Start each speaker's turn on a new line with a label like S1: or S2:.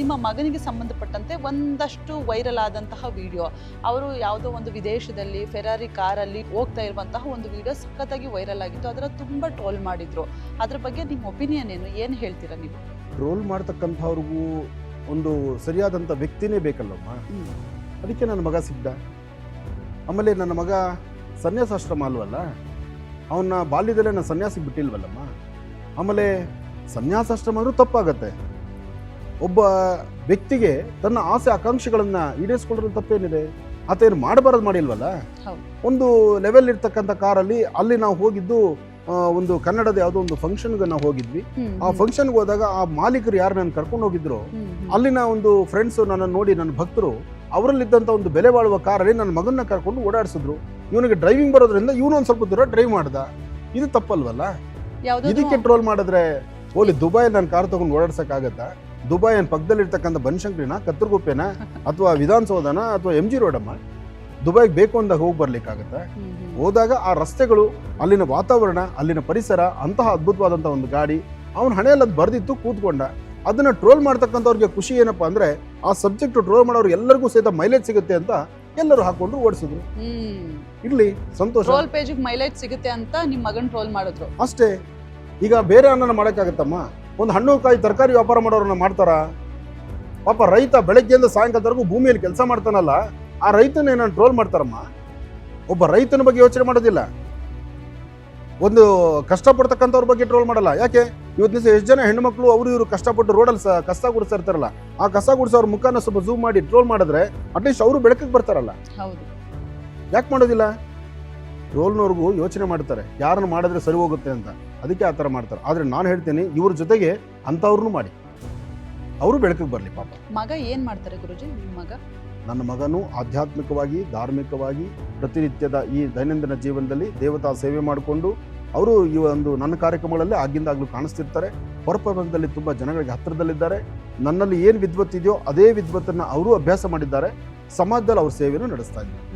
S1: ನಿಮ್ಮ ಮಗನಿಗೆ ಸಂಬಂಧಪಟ್ಟಂತೆ ಒಂದಷ್ಟು ವೈರಲ್ ಆದಂತಹ ವಿಡಿಯೋ ಅವರು ಯಾವುದೋ ಒಂದು ವಿದೇಶದಲ್ಲಿ ಫೆರಾರಿ ಕಾರಲ್ಲಿ ಹೋಗ್ತಾ ಇರುವಂತಹ ಒಂದು ವಿಡಿಯೋ ಸಖತ್ತಾಗಿ ವೈರಲ್ ಆಗಿತ್ತು. ಅದರ ತುಂಬ ಟ್ರೋಲ್ ಮಾಡಿದ್ರು. ಅದ್ರ ಬಗ್ಗೆ ನಿಮ್ಮ ಒಪಿನಿಯನ್ ಏನು? ಏನು ಹೇಳ್ತೀರಾ ನೀವು?
S2: ಟ್ರೋಲ್ ಮಾಡ್ತಕ್ಕಂಥವ್ರಿಗೂ ಒಂದು ಸರಿಯಾದಂಥ ವ್ಯಕ್ತಿನೇ ಬೇಕಲ್ಲಮ್ಮ? ಅದಕ್ಕೆ ನನ್ನ ಮಗ ಸಿದ್ಧ. ಆಮೇಲೆ ನನ್ನ ಮಗ ಸನ್ಯಾಸಾಶ್ರಮ ಅಲ್ವಲ್ಲ? ಅವನ್ನ ಬಾಲ್ಯದಲ್ಲೇ ನಾನು ಸನ್ಯಾಸಿಗೆ ಬಿಟ್ಟಿಲ್ವಲ್ಲಮ್ಮ? ಆಮೇಲೆ ಸನ್ಯಾಸಾಶ್ರಮ ಅಂದ್ರೂ ತಪ್ಪಾಗತ್ತೆ. ಒಬ್ಬ ವ್ಯಕ್ತಿಗೆ ತನ್ನ ಆಸೆ ಆಕಾಂಕ್ಷೆಗಳನ್ನ ಈಡೇರಿಸ್ಕೊಳ್ಳೋದ್ರ ತಪ್ಪೇನಿದೆ? ಆತ ಏನು ಮಾಡಬಾರದು ಮಾಡಿಲ್ವಲ್ಲ? ಒಂದು ಲೆವೆಲ್ ಇರ್ತಕ್ಕಂಥ ಕಾರಲ್ಲಿ ಅಲ್ಲಿ ನಾವು ಹೋಗಿದ್ದು ಒಂದು ಕನ್ನಡದ ಯಾವುದೋ ಒಂದು ಫಂಕ್ಷನ್ಗೆ ನಾವು ಹೋಗಿದ್ವಿ. ಆ ಫಂಕ್ಷನ್ಗೆ ಹೋದಾಗ ಆ ಮಾಲೀಕರು ಯಾರು ನಾನು ಕರ್ಕೊಂಡು ಹೋಗಿದ್ರು. ಅಲ್ಲಿನ ಒಂದು ಫ್ರೆಂಡ್ಸ್ ನನ್ನ ನೋಡಿ ನನ್ನ ಭಕ್ತರು ಅವರಲ್ಲಿದ್ದಂಥ ಒಂದು ಬೆಲೆ ಬಾಳುವ ಕಾರಲ್ಲಿ ನನ್ನ ಮಗನ್ನ ಕರ್ಕೊಂಡು ಓಡಾಡಿಸಿದ್ರು. ಇವನಿಗೆ ಡ್ರೈವಿಂಗ್ ಬರೋದ್ರಿಂದ ಇವನು ಒಂದು ಸ್ವಲ್ಪ ದೂರ ಡ್ರೈವ್ ಮಾಡ್ದ. ಇದು ತಪ್ಪಲ್ವಲ್ಲ? ಇದಕ್ಕೆ ಟ್ರೋಲ್ ಮಾಡಿದ್ರೆ ಓಲಿ ದುಬೈ ನಾನು ಕಾರ್ ತಗೊಂಡು ಓಡಾಡ್ಸಕ್ಕಾಗತ್ತಾ? ದುಬೈ ಏನ್ ಪಕ್ಕದಲ್ಲಿ ಇರ್ತಕ್ಕಂಥ ಬನಶಂಕರಿನ ಕತ್ತರ್ಗುಪ್ಪೆನ ಅಥವಾ ವಿಧಾನಸೌಧನ ಅಥವಾ ಎಂ ಜಿ ರೋಡಮ್ಮ ದುಬೈಗೆ ಬೇಕು ಅಂದಾಗ ಹೋಗಿ ಬರ್ಲಿಕ್ಕಾಗತ್ತೆ. ಹೋದಾಗ ಆ ರಸ್ತೆಗಳು ಅಲ್ಲಿನ ವಾತಾವರಣ ಅಲ್ಲಿನ ಪರಿಸರ ಅಂತಹ ಅದ್ಭುತವಾದಂಥ ಒಂದು ಗಾಡಿ ಅವನ ಹಣೆಯಲ್ಲಿ ಅದು ಬರ್ದಿತ್ತು ಕೂತ್ಕೊಂಡ. ಅದನ್ನ ಟ್ರೋಲ್ ಮಾಡ್ತಕ್ಕಂಥವ್ರಿಗೆ ಖುಷಿ ಏನಪ್ಪಾ ಅಂದ್ರೆ ಆ ಸಬ್ಜೆಕ್ಟ್ ಟ್ರೋಲ್ ಮಾಡೋರು ಎಲ್ಲರಿಗೂ ಸಹಿತ ಮೈಲೇಜ್ ಸಿಗುತ್ತೆ ಅಂತ ಎಲ್ಲರೂ ಹಾಕೊಂಡು ಓಡಿಸಿದ್ರು. ಇರ್ಲಿ ಸಂತೋಷ.
S1: ಟ್ರೋಲ್ ಪೇಜ್ ಮೈಲೇಜ್ ಸಿಗುತ್ತೆ ಅಂತ ನಿಮ್ಮ ಮಗನ್ ಟ್ರೋಲ್ ಮಾಡಿದ್ರು.
S2: ಅಷ್ಟೇ. ಈಗ ಬೇರೆ ಅನ್ನನ ಮಾಡಕ್ಕಾಗತ್ತಮ್ಮ? ಒಂದು ಹಣ್ಣು ಕಾಯಿ ತರಕಾರಿ ವ್ಯಾಪಾರ ಮಾಡೋರನ್ನ ಮಾಡ್ತಾರ? ಪಾಪ ರೈತ ಬೆಳಗ್ಗೆಯಿಂದ ಸಾಯಂಕಾಲದವರೆಗೂ ಭೂಮಿಯಲ್ಲಿ ಕೆಲಸ ಮಾಡ್ತಾನಲ್ಲ ಆ ರೈತನ ಏನನ್ನ ಟ್ರೋಲ್ ಮಾಡ್ತಾರಮ್ಮ? ಒಬ್ಬ ರೈತನ ಬಗ್ಗೆ ಯೋಚನೆ ಮಾಡೋದಿಲ್ಲ. ಒಂದು ಕಷ್ಟಪಡ್ತಕ್ಕಂಥವ್ರ ಬಗ್ಗೆ ಟ್ರೋಲ್ ಮಾಡಲ್ಲ. ಯಾಕೆ? ಇವತ್ತು ದಿವಸ ಎಷ್ಟು ಜನ ಹೆಣ್ಮಕ್ಳು ಅವರು ಇವರು ಕಷ್ಟಪಟ್ಟು ರೋಡಲ್ಲಿ ಸ ಕಸ ಗುಡಿಸ್ತಾ ಇರ್ತಾರಲ್ಲ ಆ ಕಸ ಗುಡಿಸೋರ ಮುಖನ ಸ್ವಲ್ಪ ಝೂಮ್ ಮಾಡಿ ಟ್ರೋಲ್ ಮಾಡಿದ್ರೆ ಅಟ್ಲೀಸ್ಟ್ ಅವರು ಬೆಳಕಿಗೆ ಬರ್ತಾರಲ್ಲ.
S1: ಹೌದು.
S2: ಯಾಕೆ ಮಾಡೋದಿಲ್ಲ? ರೋಲ್ನವ್ರಿಗೂ ಯೋಚನೆ ಮಾಡ್ತಾರೆ ಯಾರನ್ನು ಮಾಡಿದ್ರೆ ಸರಿ ಹೋಗುತ್ತೆ ಅಂತ. ಅದಕ್ಕೆ ಆ ಥರ ಮಾಡ್ತಾರೆ. ಆದರೆ ನಾನು ಹೇಳ್ತೀನಿ ಇವ್ರ ಜೊತೆಗೆ ಅಂಥವ್ರನ್ನೂ ಮಾಡಿ. ಅವರು ಬೆಳಕಿಗೆ ಬರಲಿ ಪಾಪ.
S1: ಮಗ ಏನು ಮಾಡ್ತಾರೆ ಗುರುಜಿ ನಿಮ್ಮ ಮಗ?
S2: ನನ್ನ ಮಗನು ಆಧ್ಯಾತ್ಮಿಕವಾಗಿ ಧಾರ್ಮಿಕವಾಗಿ ಪ್ರತಿನಿತ್ಯದ ಈ ದೈನಂದಿನ ಜೀವನದಲ್ಲಿ ದೇವತಾ ಸೇವೆ ಮಾಡಿಕೊಂಡು ಅವರು ಈ ಒಂದು ನನ್ನ ಕಾರ್ಯಕ್ರಮಗಳಲ್ಲಿ ಆಗಿಂದಾಗಲೂ ಕಾಣಿಸ್ತಿರ್ತಾರೆ. ಹೊರಪ್ರಪಂಚದಲ್ಲಿ ತುಂಬ ಜನಗಳಿಗೆ ಹತ್ತಿರದಲ್ಲಿದ್ದಾರೆ. ನನ್ನಲ್ಲಿ ಏನು ವಿದ್ವತ್ ಇದೆಯೋ ಅದೇ ವಿದ್ವತ್ತನ್ನು ಅವರು ಅಭ್ಯಾಸ ಮಾಡಿದ್ದಾರೆ. ಸಮಾಜದಲ್ಲಿ ಅವ್ರ ಸೇವೆಯನ್ನು ನಡೆಸ್ತಾ ಇದ್ದಾರೆ.